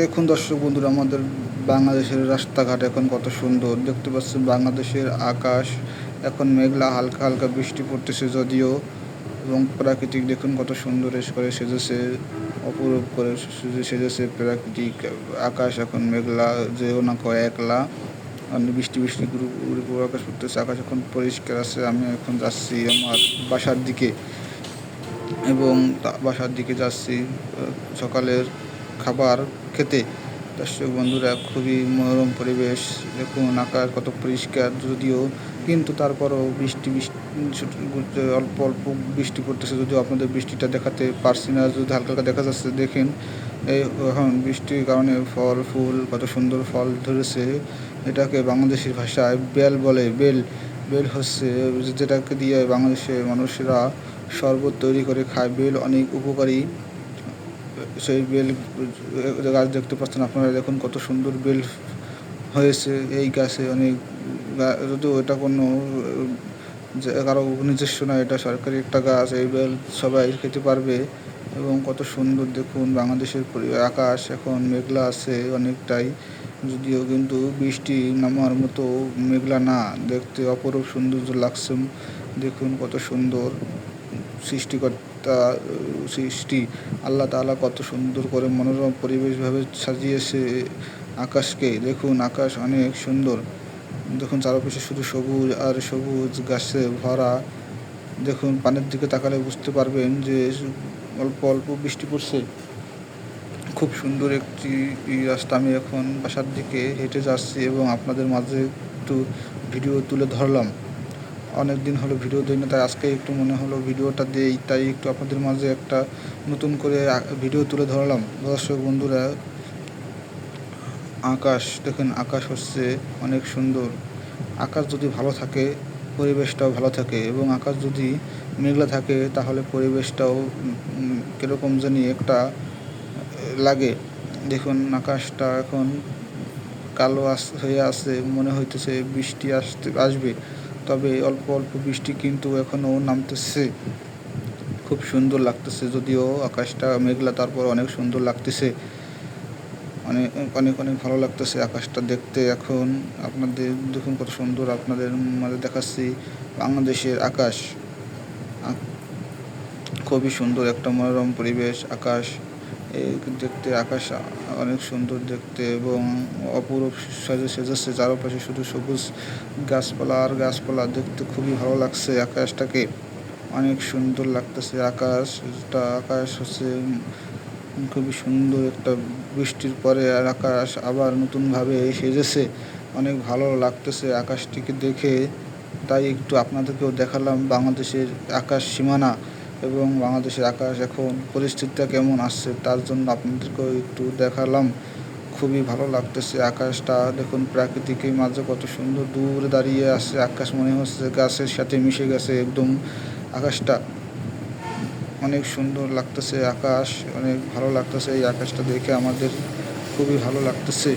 দেখুন দর্শক বন্ধুরা, আমাদের বাংলাদেশের রাস্তাঘাট এখন কত সুন্দর। দেখতে পাচ্ছেন বাংলাদেশের আকাশ এখন মেঘলা, হালকা হালকা বৃষ্টি পড়তেছে যদিও, এবং প্রাকৃতিক দেখুন কত সুন্দর করে সেজেছে, অপরূপ করে সেজেছে প্রাকৃতিক আকাশ এখন মেঘলা, যেও না কয় একলা। বৃষ্টি বৃষ্টি গুরু গুরু গুরু আকাশ পড়তেছে, আকাশ এখন পরিষ্কার আছে, আমি এখন যাচ্ছি আমার বাসার দিকে। এবং বাসার দিকে যাচ্ছি সকালের খাবার খেতে। দর্শক বন্ধুরা, খুবই মনোরম পরিবেশ। দেখুন, আকাশ কত পরিষ্কার যদিও, কিন্তু তারপরও বৃষ্টি বৃষ্টি, অল্প অল্প বৃষ্টি পড়তেছে যদিও আপনাদের বৃষ্টিটা দেখাতে পারছি না, যদি হালকা হালকা দেখা যাচ্ছে, দেখেন। এই এখন বৃষ্টির কারণে ফল, ফুল, কত সুন্দর ফল ধরেছে। এটাকে বাংলাদেশের ভাষায় বেল বলে, বেল। বেল হচ্ছে, যেটাকে দিয়ে বাংলাদেশের মানুষেরা শরবত তৈরি করে খায়। বেল অনেক উপকারী। সেই বেল, গাছ দেখতে পাচ্ছেন আপনারা, দেখুন কত সুন্দর বেল হয়েছে, এই গাছে অনেক যদিও এটা কোনো কারও নিজস্ব না, এটা সরকারি একটা গাছ, এই বেল সবাই খেতে পারবে এবং কত সুন্দর দেখুন, বাংলাদেশের আকাশ এখন মেঘলা আছে অনেকটাই, যদিও কিন্তু বৃষ্টি নামার মতো মেঘলা না, দেখতে অপরূপ সৌন্দর্য লাগছে, দেখুন কত সুন্দর সৃষ্টিকর্তা আহ, সৃষ্টি। আল্লাহ তাআলা কত সুন্দর করে মনোরম পরিবেশভাবে সাজিয়েছে আকাশকে। দেখুন আকাশ অনেক সুন্দর। দেখুন চারপাশে শুধু সবুজ আর সবুজ গাছে ভরা। দেখুন পানির দিকে তাকালে বুঝতে পারবেন যে অল্প অল্প বৃষ্টি পড়ছে। খুব সুন্দর একটি রাস্তা। আমি এখন বাসার দিকে হেঁটে যাচ্ছি এবং আপনাদের মাঝে একটু ভিডিও তুলে ধরলাম। অনেক দিন হলো ভিডিও দিই না, তাই আজকে একটু মনে হলো ভিডিওটা দেই, তাই একটু আপনাদের মাঝে একটা নতুন করে ভিডিও তুলে ধরলাম। দর্শক বন্ধুরা, আকাশ, দেখুন আকাশ হচ্ছে অনেক সুন্দর। আকাশ যদি ভালো থাকে, পরিবেশটাও ভালো থাকে এবং আকাশ যদি মেঘলা থাকে, তাহলে পরিবেশটাও কীরকম জানি একটা লাগে। দেখুন আকাশটা এখন কালো আস, হয়ে আছে, মনে হইতেছে বৃষ্টি আসতে, আসবে। তবে অল্প অল্প বৃষ্টি কিন্তু এখনও নামতেছে। খুব সুন্দর লাগতেছে যদিও আকাশটা মেঘলা, তারপর অনেক সুন্দর লাগতেছে। অনেক অনেক অনেক ভালো লাগতেছে আকাশটা দেখতে। এখন আপনাদের দেখুন কত সুন্দর আপনাদের মাঝে দেখাচ্ছি বাংলাদেশের আকাশ। খুবই সুন্দর একটা মনোরম পরিবেশ, আকাশ। এই দেখতে আকাশ অনেক সুন্দর দেখতে এবং অপরূপ সাজে সেজেছে চারপাশে শুধু সবুজ গাছপালা আর গাছপালা দেখতে খুবই ভালো লাগছে আকাশটাকে। অনেক সুন্দর লাগতেছে আকাশটা। আকাশ হচ্ছে খুবই সুন্দর একটা বৃষ্টির পরে আর আকাশ আবার নতুনভাবে সেজেছে। অনেক ভালো লাগতেছে আকাশটিকে দেখে। তাই একটু আপনাদেরকেও দেখালাম বাংলাদেশের আকাশ সীমানা। এবং বাংলাদেশের আকাশ এখন পরিস্থিতিটা কেমন আসছে তার জন্য আপনাদেরকেও একটু দেখালাম। খুবই ভালো লাগতেছে আকাশটা। দেখুন প্রাকৃতিকের মাঝে কত সুন্দর দূরে দাঁড়িয়ে আছে। আকাশ মনে হচ্ছে গাছের সাথে মিশে গেছে একদম আকাশটা। অনেক সুন্দর লাগতেছে আকাশ, অনেক ভালো লাগতেছে এই আকাশটা দেখে আমাদের। খুবই ভালো লাগতেছে।